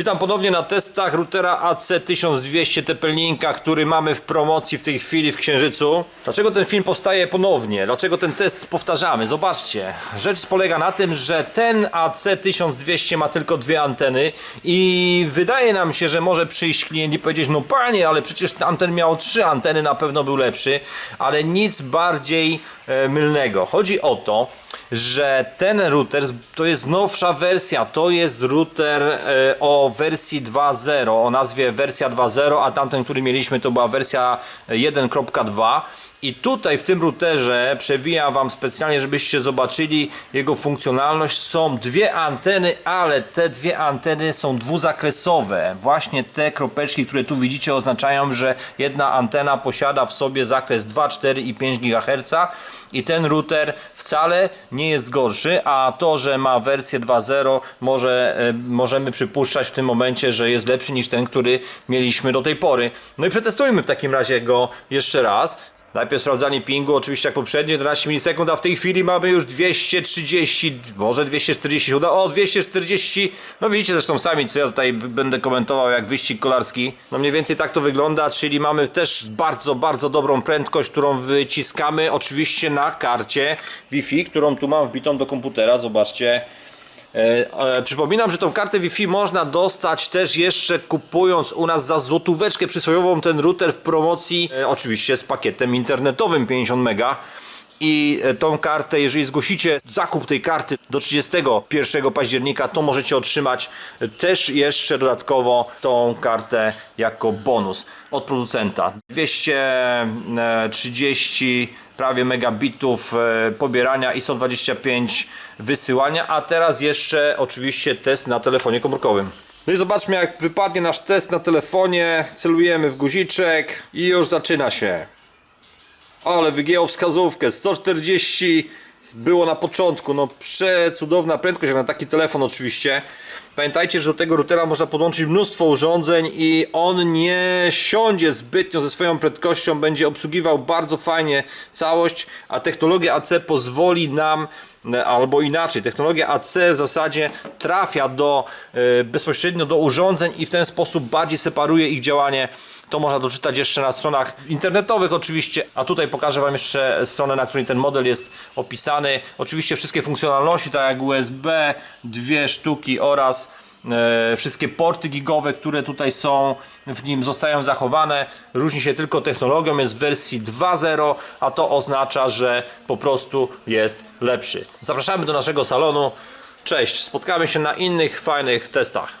Witam ponownie na testach routera AC1200 Tepelninka, który mamy w promocji w tej chwili w Księżycu. Dlaczego ten film powstaje ponownie? Dlaczego ten test powtarzamy? Zobaczcie. Rzecz polega na tym, że ten AC1200 ma tylko dwie anteny i wydaje nam się, że może przyjść klient i powiedzieć, no panie, ale przecież ten anten miał trzy anteny, na pewno był lepszy, ale nic bardziej e, mylnego. Chodzi o to, że ten router to jest nowsza wersja, to jest router e, o wersji 2.0, o nazwie wersja 2.0, a tamten, który mieliśmy to była wersja 1.2 i tutaj w tym routerze przewijam Wam specjalnie, żebyście zobaczyli jego funkcjonalność. Są dwie anteny, ale te dwie anteny są dwuzakresowe. Właśnie te kropeczki, które tu widzicie oznaczają, że jedna antena posiada w sobie zakres 2, 4 i 5 GHz i ten router wcale nie jest gorszy, a to, że ma wersję 2.0 może, e, możemy przypuszczać w tym momencie, że jest lepszy niż ten, który mieliśmy do tej pory. No i przetestujmy w takim razie go jeszcze raz. Najpierw sprawdzanie pingu, oczywiście jak poprzednio 11 milisekund, a w tej chwili mamy już 230, może 240, uda- o 240, no widzicie zresztą sami co ja tutaj będę komentował jak wyścig kolarski. No mniej więcej tak to wygląda, czyli mamy też bardzo, bardzo dobrą prędkość, którą wyciskamy oczywiście na karcie Wi-Fi, którą tu mam wbitą do komputera, zobaczcie. E, e, przypominam, że tą kartę Wi-Fi można dostać też jeszcze kupując u nas za złotóweczkę przysłowiową ten router w promocji, e, oczywiście z pakietem internetowym 50 mega. I e, tą kartę, jeżeli zgłosicie zakup tej karty do 31 października, to możecie otrzymać e, też jeszcze dodatkowo tą kartę jako bonus od producenta. 230 prawie megabitów e, pobierania i 125 wysyłania, a teraz jeszcze oczywiście test na telefonie komórkowym. No i zobaczmy jak wypadnie nasz test na telefonie, celujemy w guziczek i już zaczyna się. Ale wygięło wskazówkę, 140 było na początku, no przecudowna prędkość jak na taki telefon oczywiście. Pamiętajcie, że do tego routera można podłączyć mnóstwo urządzeń i on nie siądzie zbytnio ze swoją prędkością, będzie obsługiwał bardzo fajnie całość, a technologia AC pozwoli nam albo inaczej, technologia AC w zasadzie trafia do, e, bezpośrednio do urządzeń i w ten sposób bardziej separuje ich działanie. To można doczytać jeszcze na stronach internetowych oczywiście, a tutaj pokażę Wam jeszcze stronę, na której ten model jest opisany. Oczywiście wszystkie funkcjonalności, tak jak USB, dwie sztuki oraz wszystkie porty gigowe, które tutaj są w nim zostają zachowane. Różni się tylko technologią, jest w wersji 2.0, a to oznacza, że po prostu jest lepszy. Zapraszamy do naszego salonu. Cześć, spotkamy się na innych fajnych testach.